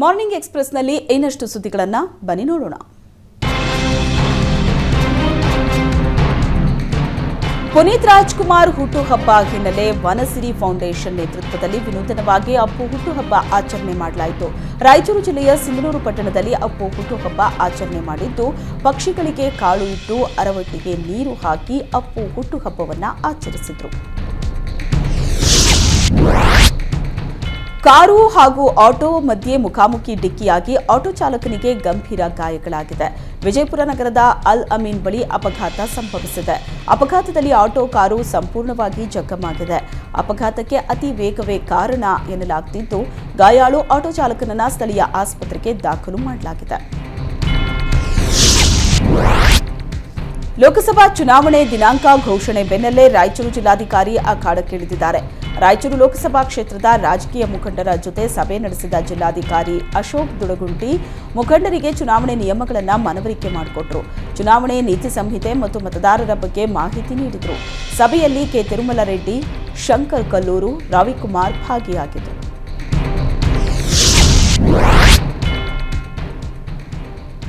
Morning ಎಕ್ಸ್ಪ್ರೆಸ್ನಲ್ಲಿ ಇನ್ನಷ್ಟು ಸುದ್ದಿಗಳನ್ನು ಬನ್ನಿ ನೋಡೋಣ. ಪುನೀತ್ ರಾಜ್ಕುಮಾರ್ ಹುಟ್ಟುಹಬ್ಬ ಹಿನ್ನೆಲೆ ವನಸಿರಿ ಫೌಂಡೇಶನ್ ನೇತೃತ್ವದಲ್ಲಿ ವಿನೂತನವಾಗಿ ಅಪ್ಪು ಹುಟ್ಟುಹಬ್ಬ ಆಚರಣೆ ಮಾಡಲಾಯಿತು. ರಾಯಚೂರು ಜಿಲ್ಲೆಯ ಸಿಂಗಲೂರು ಪಟ್ಟಣದಲ್ಲಿ ಅಪ್ಪು ಹುಟ್ಟುಹಬ್ಬ ಆಚರಣೆ ಮಾಡಿದ್ದು, ಪಕ್ಷಿಗಳಿಗೆ ಕಾಳು ಇಟ್ಟು ಅರವಟ್ಟಿಗೆ ನೀರು ಹಾಕಿ ಅಪ್ಪು ಹುಟ್ಟುಹಬ್ಬವನ್ನು ಆಚರಿಸಿದ್ರು. ಕಾರು ಹಾಗೂ ಆಟೋ ಮಧ್ಯೆ ಮುಖಾಮುಖಿ ಡಿಕ್ಕಿಯಾಗಿ ಆಟೋ ಚಾಲಕನಿಗೆ ಗಂಭೀರ ಗಾಯಗಳಾಗಿದೆ. ವಿಜಯಪುರ ನಗರದ ಅಲ್ ಅಮೀನ್ ಬಳಿ ಅಪಘಾತ ಸಂಭವಿಸಿದೆ. ಅಪಘಾತದಲ್ಲಿ ಆಟೋ ಕಾರು ಸಂಪೂರ್ಣವಾಗಿ ಜಖಮಾಗಿದೆ ಅಪಘಾತಕ್ಕೆ ಅತಿ ವೇಗವೇ ಕಾರಣ ಎನ್ನಲಾಗ್ತಿದ್ದು, ಗಾಯಾಳು ಆಟೋ ಚಾಲಕನನ್ನ ಸ್ಥಳೀಯ ಆಸ್ಪತ್ರೆಗೆ ದಾಖಲು ಮಾಡಲಾಗಿದೆ. ಲೋಕಸಭಾ ಚುನಾವಣೆ ದಿನಾಂಕ ಘೋಷಣೆ ಬೆನ್ನಲ್ಲೇ ರಾಯಚೂರು ಜಿಲ್ಲಾಧಿಕಾರಿ ಅಖಾಡಕ್ಕಿಳಿದಿದ್ದಾರೆ ರಾಯಚೂರು ಲೋಕಸಭಾ ಕ್ಷೇತ್ರದ ರಾಜಕೀಯ ಮುಖಂಡರ ಜೊತೆ ಸಭೆ ನಡೆಸಿದ ಜಿಲ್ಲಾಧಿಕಾರಿ ಅಶೋಕ್ ದುಡಗುಂಟಿ ಮುಖಂಡರಿಗೆ ಚುನಾವಣೆ ನಿಯಮಗಳನ್ನು ಮನವರಿಕೆ ಮಾಡಿಕೊಟ್ರು. ಚುನಾವಣೆ ನೀತಿ ಸಂಹಿತೆ ಮತ್ತು ಮತದಾರರ ಬಗ್ಗೆ ಮಾಹಿತಿ ನೀಡಿದರು. ಸಭೆಯಲ್ಲಿ ಕೆ ತಿರುಮಲ ರೆಡ್ಡಿ ಶಂಕರ್ ಕಲ್ಲೂರು, ರವಿಕುಮಾರ್ ಭಾಗಿಯಾಗಿದ್ದರು.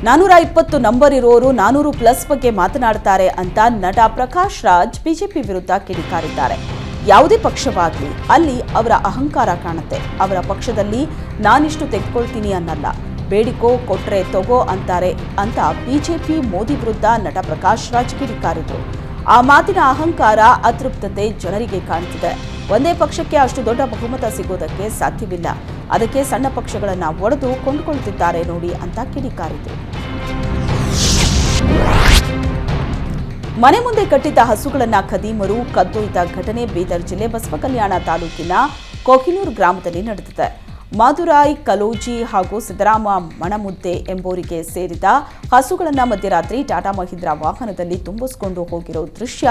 ನಾನೂರ ಇಪ್ಪತ್ತು ನಂಬರ್ ಇರೋರು ನಾನೂರು ಪ್ಲಸ್ ಬಗ್ಗೆ ಮಾತನಾಡ್ತಾರೆ ಅಂತ ನಟ ಪ್ರಕಾಶ್ ರಾಜ್ ಬಿಜೆಪಿ ವಿರುದ್ಧ ಕಿಡಿಕಾರಿದ್ದಾರೆ. ಯಾವುದೇ ಪಕ್ಷವಾಗಲಿ ಅಲ್ಲಿ ಅವರ ಅಹಂಕಾರ ಕಾಣುತ್ತೆ. ಅವರ ಪಕ್ಷದಲ್ಲಿ ನಾನಿಷ್ಟು ತೆಗೆದುಕೊಳ್ತೀನಿ ಅನ್ನಲ್ಲ. ಬೇಡಿಕೋ ಕೊಟ್ರೆ ತಗೋ ಅಂತಾರೆ ಅಂತ ಬಿಜೆಪಿ ಮೋದಿ ವಿರುದ್ಧ ನಟ ಪ್ರಕಾಶ್ ರಾಜ್ ಕಿಡಿಕಾರಿದ್ರು. ಆ ಮಾತಿನ ಅಹಂಕಾರ, ಅತೃಪ್ತತೆ ಜನರಿಗೆ ಕಾಣ್ತಿದೆ. ಒಂದೇ ಪಕ್ಷಕ್ಕೆ ಅಷ್ಟು ದೊಡ್ಡ ಬಹುಮತ ಸಿಗೋದಕ್ಕೆ ಸಾಧ್ಯವಿಲ್ಲ. ಅದಕ್ಕೆ ಸಣ್ಣ ಪಕ್ಷಗಳನ್ನ ಒಡೆದು ಕೊಂಡುಕೊಳ್ತಿದ್ದಾರೆ ನೋಡಿ ಅಂತ ಕಿಡಿಕಾರಿದ್ರು. ಮನೆ ಮುಂದೆ ಕಟ್ಟಿದ್ದ ಹಸುಗಳನ್ನ ಖದೀಮರು ಕದ್ದೊಯ್ದ ಘಟನೆ ಬೀದರ್ ಜಿಲ್ಲೆ ಬಸವಕಲ್ಯಾಣ ತಾಲೂಕಿನ ಕೊಹಿನೂರು ಗ್ರಾಮದಲ್ಲಿ ನಡೆದಿದೆ. ಮಾದುರಾಯ್ ಕಲೋಜಿ ಹಾಗೂ ಸಿದ್ದರಾಮ ಮಣಮುದ್ದೆ ಎಂಬೋರಿಗೆ ಸೇರಿದ ಹಸುಗಳನ್ನ ಮಧ್ಯರಾತ್ರಿ ಟಾಟಾ ಮಹೀಂದ್ರ ವಾಹನದಲ್ಲಿ ತುಂಬಿಸಿಕೊಂಡು ಹೋಗಿರೋ ದೃಶ್ಯ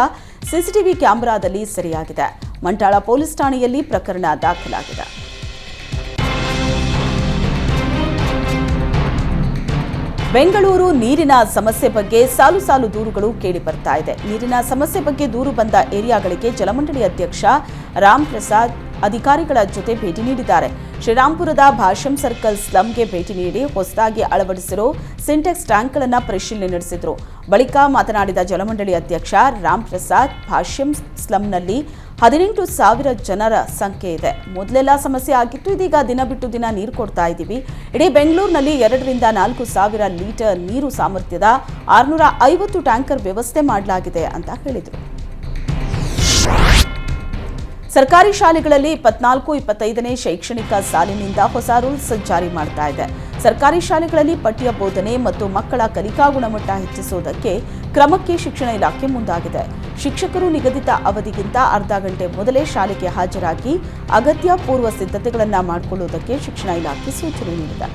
ಸಿಸಿಟಿವಿ ಕ್ಯಾಮೆರಾದಲ್ಲಿ ಸೆರೆಯಾಗಿದೆ. ಮಂಟಾಳ ಪೊಲೀಸ್ ಠಾಣೆಯಲ್ಲಿ ಪ್ರಕರಣ ದಾಖಲಾಗಿದೆ. ಬೆಂಗಳೂರು ನೀರಿನ ಸಮಸ್ಯೆ ಬಗ್ಗೆ ಸಾಲು ಸಾಲು ದೂರುಗಳು ಕೇಳಿ ಬರ್ತಾ ಇದೆ. ನೀರಿನ ಸಮಸ್ಯೆ ಬಗ್ಗೆ ದೂರು ಬಂದ ಏರಿಯಾಗಳಿಗೆ ಜಲಮಂಡಳಿ ಅಧ್ಯಕ್ಷ ರಾಮ್ ಪ್ರಸಾದ್ ಅಧಿಕಾರಿಗಳ ಜೊತೆ ಭೇಟಿ ನೀಡಿದ್ದಾರೆ. ಶ್ರೀರಾಂಪುರದ ಭಾಷ್ಯಂ ಸರ್ಕಲ್ ಸ್ಲಂಗೆ ಭೇಟಿ ನೀಡಿ ಹೊಸದಾಗಿ ಅಳವಡಿಸಿರೋ ಸಿಂಟೆಕ್ಸ್ ಟ್ಯಾಂಕ್ಗಳನ್ನು ಪರಿಶೀಲನೆ ನಡೆಸಿದರು. ಬಳಿಕ ಮಾತನಾಡಿದ ಜಲಮಂಡಳಿ ಅಧ್ಯಕ್ಷ ರಾಮ್ ಪ್ರಸಾದ್ ಭಾಷ್ಯಂ ಸ್ಲಂನಲ್ಲಿ ಹದಿನೆಂಟು ಸಾವಿರ ಜನರ ಸಂಖ್ಯೆ ಇದೆ. ಮೊದಲೆಲ್ಲ ಸಮಸ್ಯೆ ಆಗಿತ್ತು, ಇದೀಗ ದಿನ ಬಿಟ್ಟು ದಿನ ನೀರು ಕೊಡ್ತಾ ಇದ್ದೀವಿ. ಇಡೀ ಬೆಂಗಳೂರಿನಲ್ಲಿ ಎರಡರಿಂದ ನಾಲ್ಕು ಸಾವಿರ ಲೀಟರ್ ನೀರು ಸಾಮರ್ಥ್ಯದ ಆರುನೂರ ಐವತ್ತು ಟ್ಯಾಂಕರ್ ವ್ಯವಸ್ಥೆ ಮಾಡಲಾಗಿದೆ ಅಂತ ಹೇಳಿದರು. ಸರ್ಕಾರಿ ಶಾಲೆಗಳಲ್ಲಿ ಇಪ್ಪತ್ನಾಲ್ಕು, ಇಪ್ಪತ್ತೈದನೇ ಶೈಕ್ಷಣಿಕ ಸಾಲಿನಿಂದ ಹೊಸ ರೂಲ್ಸ್ ಜಾರಿ ಮಾಡ್ತಾ ಇದೆ. ಸರ್ಕಾರಿ ಶಾಲೆಗಳಲ್ಲಿ ಪಠ್ಯ ಬೋಧನೆ ಮತ್ತು ಮಕ್ಕಳ ಕಲಿಕಾ ಗುಣಮಟ್ಟ ಹೆಚ್ಚಿಸುವುದಕ್ಕೆ ಕ್ರಮಕ್ಕೆ ಶಿಕ್ಷಣ ಇಲಾಖೆ ಮುಂದಾಗಿದೆ. ಶಿಕ್ಷಕರು ನಿಗದಿತ ಅವಧಿಗಿಂತ ಅರ್ಧ ಗಂಟೆ ಮೊದಲೇ ಶಾಲೆಗೆ ಹಾಜರಾಗಿ ಅಗತ್ಯ ಪೂರ್ವ ಸಿದ್ಧತೆಗಳನ್ನು ಮಾಡಿಕೊಳ್ಳುವುದಕ್ಕೆ ಶಿಕ್ಷಣ ಇಲಾಖೆ ಸೂಚನೆ ನೀಡಿದೆ.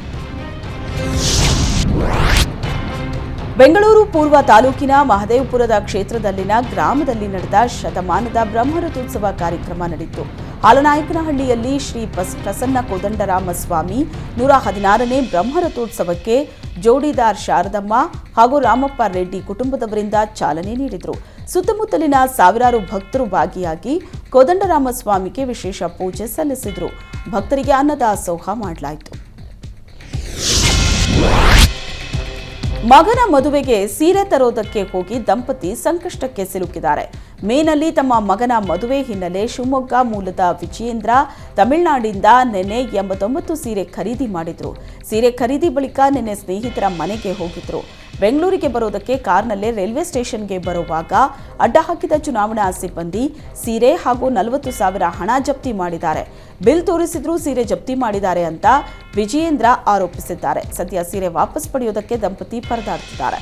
ಬೆಂಗಳೂರು ಪೂರ್ವ ತಾಲೂಕಿನ ಮಹದೇವಪುರದ ಕ್ಷೇತ್ರದಲ್ಲಿನ ಗ್ರಾಮದಲ್ಲಿ ನಡೆದ ಶತಮಾನದ ಬ್ರಹ್ಮರಥೋತ್ಸವ ಕಾರ್ಯಕ್ರಮ ನಡೆಯಿತು. ಹಾಲನಾಯಕನಹಳ್ಳಿಯಲ್ಲಿ ಶ್ರೀ ಪ್ರಸನ್ನ ಕೋದಂಡರಾಮ ಸ್ವಾಮಿ ನೂರ ಹದಿನಾರನೇ ಬ್ರಹ್ಮರಥೋತ್ಸವಕ್ಕೆ ಜೋಡಿದಾರ್ ಶಾರದಮ್ಮ ಹಾಗೂ ರಾಮಪ್ಪ ರೆಡ್ಡಿ ಕುಟುಂಬದವರಿಂದ ಚಾಲನೆ ನೀಡಿದರು. ಸುತ್ತಮುತ್ತಲಿನ ಸಾವಿರಾರು ಭಕ್ತರು ಭಾಗಿಯಾಗಿ ಕೋದಂಡರಾಮ ಸ್ವಾಮಿಗೆ ವಿಶೇಷ ಪೂಜೆ ಸಲ್ಲಿಸಿದರು. ಭಕ್ತರಿಗೆ ಅನ್ನದಾಸೋಹ ಮಾಡಲಾಯಿತು. ಮಗನ ಮದುವೆಗೆ ಸೀರೆ ತರೋದಕ್ಕೆ ಹೋಗಿ ದಂಪತಿ ಸಂಕಷ್ಟಕ್ಕೆ ಸಿಲುಕಿದ್ದಾರೆ. ಮೇನಲ್ಲಿ ತಮ್ಮ ಮಗನ ಮದುವೆ ಹಿನ್ನೆಲೆ ಶಿವಮೊಗ್ಗ ಮೂಲದ ವಿಜಯೇಂದ್ರ ತಮಿಳುನಾಡಿಂದ ನಿನ್ನೆ ಎಂಬತ್ತೊಂಬತ್ತು ಸೀರೆ ಖರೀದಿ ಮಾಡಿದ್ರು. ಸೀರೆ ಖರೀದಿ ಬಳಿಕ ನಿನ್ನೆ ಸ್ನೇಹಿತರ ಮನೆಗೆ ಹೋಗಿದ್ರು. ಬೆಂಗಳೂರಿಗೆ ಬರೋದಕ್ಕೆ ಕಾರ್ನಲ್ಲೇ ರೈಲ್ವೆ ಸ್ಟೇಷನ್ಗೆ ಬರುವಾಗ ಅಡ್ಡ ಹಾಕಿದ ಚುನಾವಣಾ ಸಿಬ್ಬಂದಿ ಸೀರೆ ಹಾಗೂ ನಲವತ್ತು ಸಾವಿರ ಹಣ ಜಪ್ತಿ ಮಾಡಿದ್ದಾರೆ. ಬಿಲ್ ತೋರಿಸಿದ್ರೂ ಸೀರೆ ಜಪ್ತಿ ಮಾಡಿದ್ದಾರೆ ಅಂತ ವಿಜಯೇಂದ್ರ ಆರೋಪಿಸಿದ್ದಾರೆ. ಸದ್ಯ ಸೀರೆ ವಾಪಸ್ ಪಡೆಯೋದಕ್ಕೆ ದಂಪತಿ ಪರದಾಡ್ತಿದ್ದಾರೆ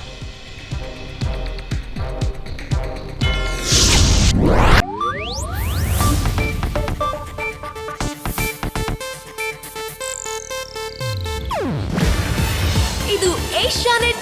ಏಷ್ಯಾನೆಟ್